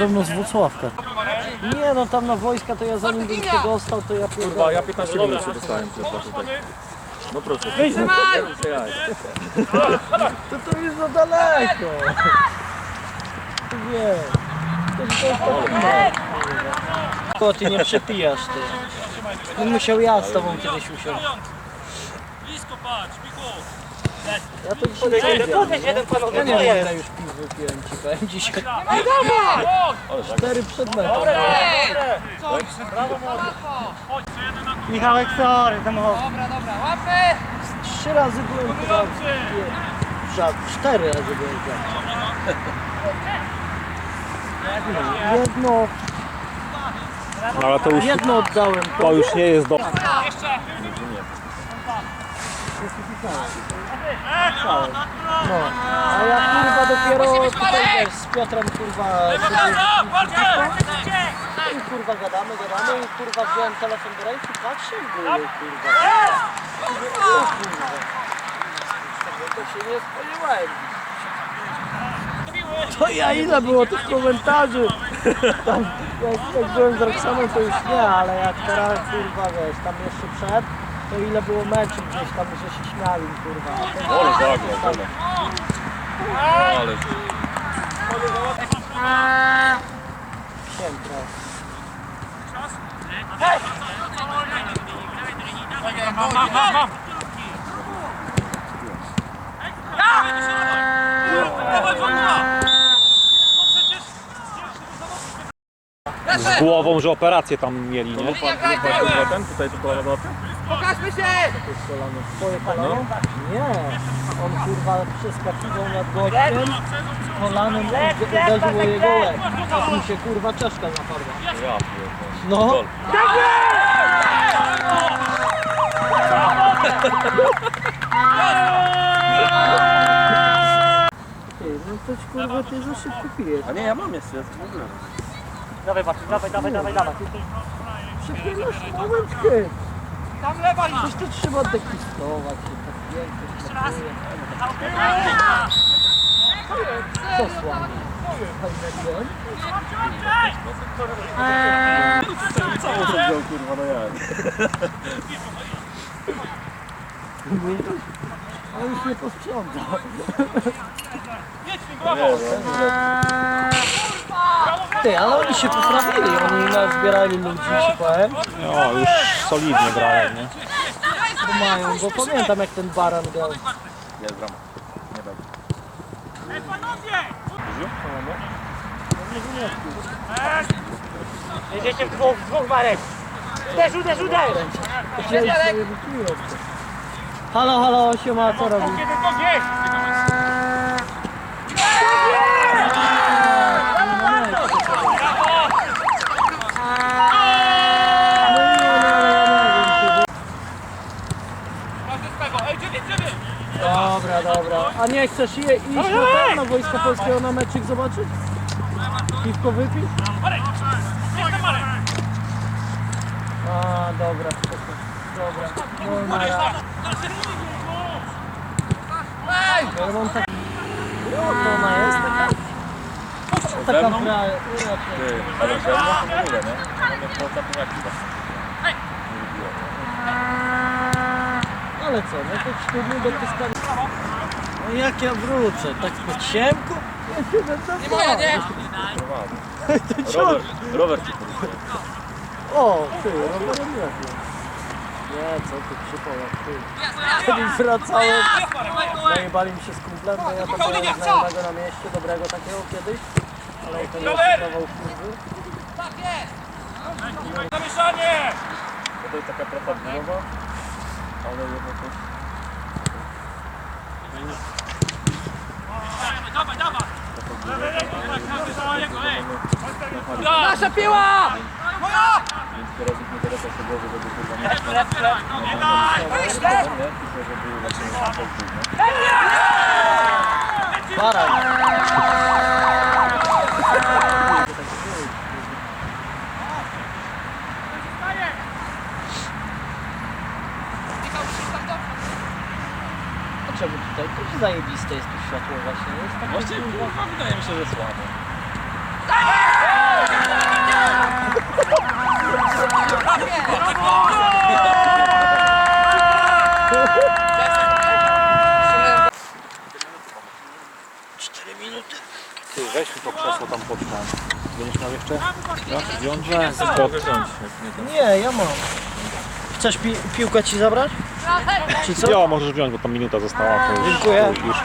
Podobno z Włocławka. Nie no, tam na wojska to ja zanim bym się dostał, to ja Kurwa, pierdolę. ja 15 minut się dostałem przez was tutaj. No proszę. Jaj. To to jest za daleko. Ty wiesz. To jest to jest to O, ty nie przepijasz ty. Bym musiał ja z tobą kiedyś usiąść. Blisko patrz, Michu! Ja to dzisiaj nie wiem. Ja nie wiem ile już piw wypiłem ci powiem dzisiaj. Cztery przed meczem. Michałek, sorry, samochód. Trzy razy byłem za cztery razy byłem za Jedno, No ale to już, jedno oddałem. to już nie jest do... No, a ja kurwa dopiero tutaj wiesz, z Piotrem kurwa i kurwa gadamy, gadamy i kurwa wziąłem telefon do ręki, patrzę w górę kurwa. O kurwa. To się nie spodziewałem. To ja ile było tych komentarzy? Tam, jak, jak byłem z Roxaną to już nie, ale jak teraz kurwa wiesz, tam jeszcze przed, to ile było meczów gdzieś tam, że się śmiali kurwa. Ale zagrał, dobra. Ale Siemka. Mam, mam, mam, mam! Dawaj, wolna! No przecież... Z głową, że operację tam mieli, nie? lupa, lupa, ten tutaj tylko na dole. Twoje kolano? Nie. On kurwa przeskakiwał nad gościem, kolanem i uderzył o jego łeb. Aż mu się kurwa czaszka pierdolę. No. Ty, no to ci, kurwa ty za szybko pijesz. A nie, ja mam jeszcze, ja w ogóle. Dawaj, Bartek, dawaj, dawaj, dawaj, dawaj. Przepierasz momentkę. Tam lewa Coś to trzeba dekistować się tak pięknie. Jeszcze raz. Co słabo? Całą to wziął, kurwa, no jak. A już nie posprząta. Ty, ale oni się poprawili, oni nazbierali ludzi, ci powiem. No, już solidnie grają, nie? Bo mają, bo pamiętam jak ten baran grał. Jest brama. Nie dam. Jedziecie w dwóch, w dwóch Marek. Uderz, uderz, uderz. Halo, halo, siema, co robisz? Kiedy to gdzieś? Dobra, dobra. A nie chcesz je, iść na, ten, na Wojsko Polskiego na meczyk zobaczyć? Piwko wypić? A, dobra, spoko. Dobra. No, na raz. Ja mam tak... No, to ona jest taka... Taka mną? Ty, ale że ja w ogóle, nie? Ale mnie po ostatnim jak chyba. Ale co, no to sztywny do pyskania. No jak ja wrócę? Tak po ciemku? Ja się będę Nie moja, nie! To ciąg. Rower, rower ci poruszył. O, ty, rowerem jechał. Nie, co ty przypomniał, ty. Kiedyś wracałem, najebali mi się z kumplem, bo ja byłem znajomego na mieście, dobrego takiego kiedyś. Ale to nie okazywał kurwy. Zamieszanie! To jest taka trochę głowa, ale jednocześnie... Nasza piła! Więc teraz ich nie teraz sobie głowy, żeby kurwa nie nie? I to, żeby właśnie na pokój, nie? Baran. A czemu tutaj? To jest zajebiste jest tu światło właśnie. Jest takie, kurwa, kurwa wydaje mi się, że słabo. Cztery minuty. Ty, weź mi to krzesło tam pod ten. Będziesz miał jeszcze? Ja? Wiąć? Nie. Nie, ja mam. Chcesz pi piłkę ci zabrać? Czy co? Ja, możesz wziąć, bo tam minuta została. Dziękuję. Już, już...